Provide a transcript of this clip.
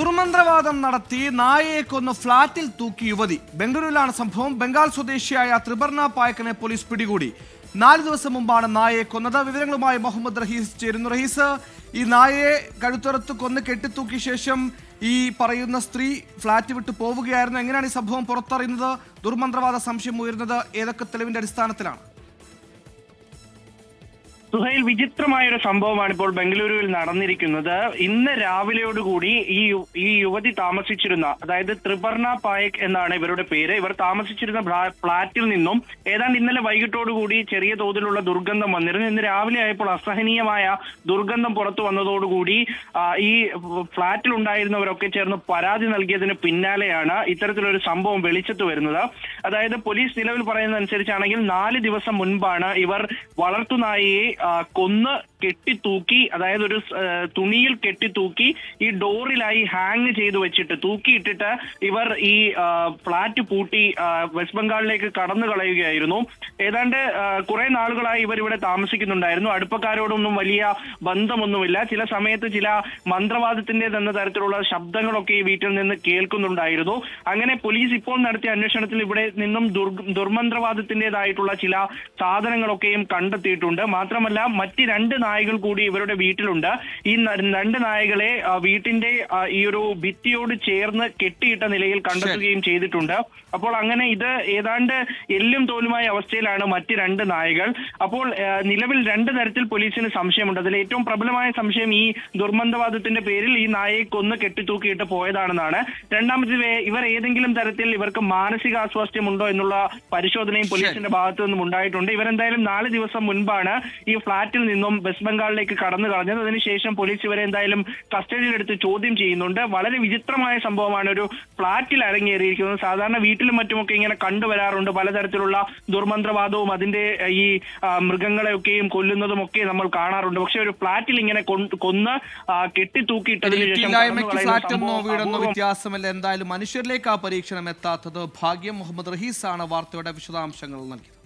ദുർമന്ത്രവാദം നടത്തി നായയെ കൊന്ന് ഫ്ളാറ്റിൽ തൂക്കി യുവതി. ബംഗളൂരുവിലാണ് സംഭവം. ബംഗാൾ സ്വദേശിയായ ത്രിപർണ പായക്കനെ പോലീസ് പിടികൂടി. നാല് ദിവസം മുമ്പാണ് നായയെ കൊന്നത്. വിവരങ്ങളുമായി മുഹമ്മദ് റഹീസ് ചേരുന്നു. റഹീസ് ഈ നായയെ കഴുത്തുറത്ത് കൊന്ന് കെട്ടിത്തൂക്കിയ ശേഷം ഈ പറയുന്ന സ്ത്രീ ഫ്ളാറ്റ് വിട്ട് പോവുകയായിരുന്നു. എങ്ങനെയാണ് ഈ സംഭവം പുറത്തറിയുന്നത്? ദുർമന്ത്രവാദ സംശയം ഉയരുന്നത് ഏതൊക്കെ തെളിവിന്റെ അടിസ്ഥാനത്തിലാണ്? സുഹൈൽ വിചിത്രമായ ഒരു സംഭവമാണ് ഇപ്പോൾ ബംഗളൂരുവിൽ നടന്നിരിക്കുന്നത്. ഇന്ന് രാവിലെയോടുകൂടി ഈ ഈ യുവതി താമസിച്ചിരുന്ന അതായത് ത്രിപർണ പായക് എന്നാണ് ഇവരുടെ പേര്. ഇവർ താമസിച്ചിരുന്ന ഫ്ളാറ്റിൽ നിന്നും ഏതാണ്ട് ഇന്നലെ വൈകിട്ടോടുകൂടി ചെറിയ തോതിലുള്ള ദുർഗന്ധം വന്നിരുന്നു. ഇന്ന് രാവിലെ ആയപ്പോൾ അസഹനീയമായ ദുർഗന്ധം പുറത്തു വന്നതോടുകൂടി ഈ ഫ്ളാറ്റിൽ ഉണ്ടായിരുന്നവരൊക്കെ ചേർന്ന് പരാതി നൽകിയതിന് പിന്നാലെയാണ് ഇത്തരത്തിലൊരു സംഭവം വെളിച്ചത്ത് വരുന്നത്. അതായത് പോലീസ് നിലവിൽ പറയുന്നതനുസരിച്ചാണെങ്കിൽ നാല് ദിവസം മുൻപാണ് ഇവർ വളർത്തുനായയെ കൊന്ന് കെട്ടിത്തൂക്കി അതായത് ഒരു തുണിയിൽ കെട്ടിത്തൂക്കി ഈ ഡോറിലായി ഹാങ് ചെയ്ത് വെച്ചിട്ട് തൂക്കിയിട്ടിട്ട് ഇവർ ഈ ഫ്ളാറ്റ് പൂട്ടി വെസ്റ്റ് ബംഗാളിലേക്ക് കടന്നു കളയുകയായിരുന്നു. ഏതാണ്ട് കുറെ നാളുകളായി ഇവർ ഇവിടെ താമസിക്കുന്നുണ്ടായിരുന്നു. അടുപ്പക്കാരോടൊന്നും വലിയ ബന്ധമൊന്നുമില്ല. ചില സമയത്ത് ചില മന്ത്രവാദത്തിന്റെ എന്ന തരത്തിലുള്ള ശബ്ദങ്ങളൊക്കെ ഈ വീട്ടിൽ നിന്ന് കേൾക്കുന്നുണ്ടായിരുന്നു. അങ്ങനെ പോലീസ് ഇപ്പോൾ നടത്തിയ അന്വേഷണത്തിൽ ഇവിടെ നിന്നും ദുർ ദുർമന്ത്രവാദത്തിന്റേതായിട്ടുള്ള ചില സാധനങ്ങളൊക്കെയും കണ്ടെത്തിയിട്ടുണ്ട്. മാത്രമല്ല മറ്റ് രണ്ട് നായകൾ കൂടി ഇവരുടെ വീട്ടിലുണ്ട്. ഈ രണ്ട് നായകളെ വീട്ടിന്റെ ഈ ഒരു ഭിത്തിയോട് ചേർന്ന് കെട്ടിയിട്ട നിലയിൽ കണ്ടെത്തുകയും ചെയ്തിട്ടുണ്ട്. അപ്പോൾ അങ്ങനെ ഇത് ഏതാണ്ട് എല്ലും തോലുമായ അവസ്ഥയിലാണ് മറ്റ് രണ്ട് നായകൾ. അപ്പോൾ നിലവിൽ രണ്ട് തരത്തിൽ പോലീസിന് സംശയമുണ്ട്. അതിൽ ഏറ്റവും പ്രബലമായ സംശയം ഈ ദുർബന്ധവാദത്തിന്റെ പേരിൽ ഈ നായയെ കൊന്ന് കെട്ടിത്തൂക്കിയിട്ട് പോയതാണെന്നാണ്. രണ്ടാമത് ഇവ- ഇവർ ഏതെങ്കിലും തരത്തിൽ ഇവർക്ക് മാനസിക അസ്വാസ്ഥ്യം ഉണ്ടോ എന്നുള്ള പരിശോധനയും പോലീസിന്റെ ഭാഗത്തു നിന്നും ഉണ്ടായിട്ടുണ്ട്. ഇവരെന്തായാലും നാല് ദിവസം മുൻപാണ് ഈ ഫ്ളാറ്റിൽ നിന്നും വെസ്റ്റ് ബംഗാളിലേക്ക് കടന്നു കളഞ്ഞത്. അതിനുശേഷം പോലീസ് ഇവരെ എന്തായാലും കസ്റ്റഡിയിലെടുത്ത് ചോദ്യം ചെയ്യുന്നുണ്ട്. വളരെ വിചിത്രമായ സംഭവമാണ്. ഒരു ഫ്ളാറ്റിൽ അരങ്ങേറിയിരിക്കുന്നത്. സാധാരണ വീട്ടിലും മറ്റുമൊക്കെ ഇങ്ങനെ കണ്ടുവരാറുണ്ട്. പലതരത്തിലുള്ള ദുർമന്ത്രവാദവും അതിന്റെ ഈ മൃഗങ്ങളെയൊക്കെയും കൊല്ലുന്നതും ഒക്കെ നമ്മൾ കാണാറുണ്ട്. പക്ഷെ ഒരു ഫ്ളാറ്റിൽ ഇങ്ങനെ കൊന്ന് കെട്ടിത്തൂക്കിയിട്ടതിന് ശേഷം വ്യത്യാസമില്ല. എന്തായാലും മനുഷ്യരിലേക്ക് ആ പരീക്ഷണം എത്താത്തത് ഭാഗ്യം മുഹമ്മദ് റഹീസാണ് ആണ് വാർത്തയുടെ വിശദാംശങ്ങൾ നൽകിയത്.